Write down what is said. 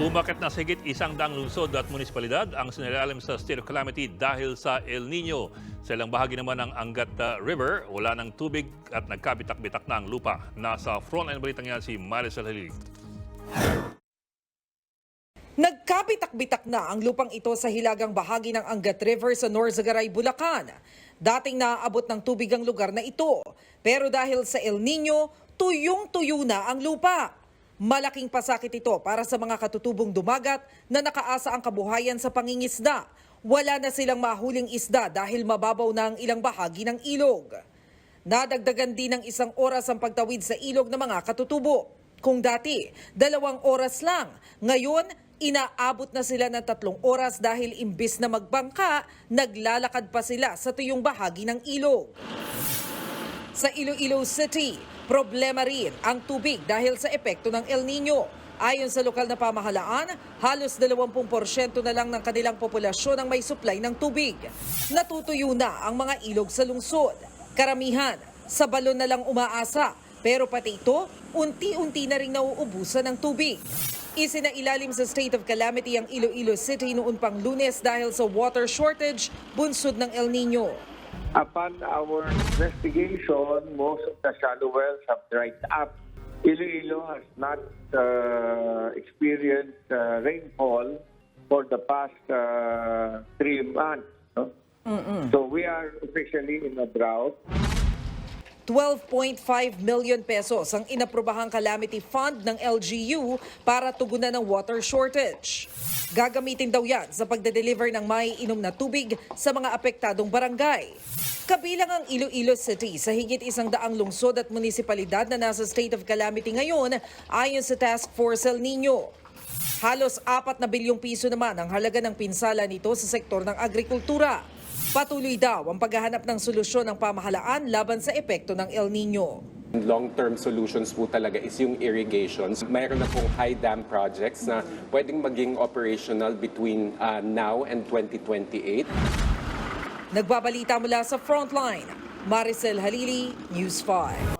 Umakit na sa higit isang daang lungsod at munisipalidad ang sinalalim sa state of calamity dahil sa El Nino. Sa ilang bahagi naman ng Angat uh, River, wala ng tubig at nagkabitak-bitak na ang lupa. Nasa frontline balitang yan si Maricel Halili. Nagkabitak-bitak na ang lupang ito sa hilagang bahagi ng Angat River sa Norzagaray, Bulacan. Dating naaabot ng tubig ang lugar na ito. Pero dahil sa El Nino, tuyong-tuyo na ang lupa. Malaking pasakit ito para sa mga katutubong dumagat na nakaasa ang kabuhayan sa pangingisda. Wala na silang mahuling isda dahil mababaw na ang ilang bahagi ng ilog. Nadagdagan din ng isang oras ang pagtawid sa ilog ng mga katutubo. Kung dati, dalawang oras lang. Ngayon, inaabot na sila ng tatlong oras dahil imbis na magbangka, naglalakad pa sila sa tuyong bahagi ng ilog. Sa Iloilo City, problema rin ang tubig dahil sa epekto ng El Nino. Ayon sa lokal na pamahalaan, halos 20% na lang ng kanilang populasyon ang may supply ng tubig. Natutuyo na ang mga ilog sa lungsod. Karamihan, sa balon na lang umaasa. Pero pati ito, unti-unti na rin nauubusan ng tubig. Isinailalim sa state of calamity ang Iloilo City noon pang lunes dahil sa water shortage, bunsod ng El Nino. Upon our investigation, most of the shallow wells have dried up. Iloilo has not uh, experienced uh, rainfall for the past uh, three months. no? So we are officially in a drought. 12.5 million pesos ang inaprobahang calamity fund ng LGU para tugunan ng water shortage. Gagamitin daw yan sa pagde-deliver ng may inom na tubig sa mga apektadong barangay. Kabilang ang Iloilo City sa higit isang daang lungsod at munisipalidad na nasa state of calamity ngayon ayon sa Task Force El Nino. Halos apat na bilyong piso naman ang halaga ng pinsala nito sa sektor ng agrikultura. Patuloy daw ang paghahanap ng solusyon ng pamahalaan laban sa epekto ng El Nino. Long-term solutions po talaga is yung irrigations. Mayroon na pong high dam projects na pwedeng maging operational between uh, now and 2028. Nagbabalita mula sa Frontline, Maricel Halili, News 5.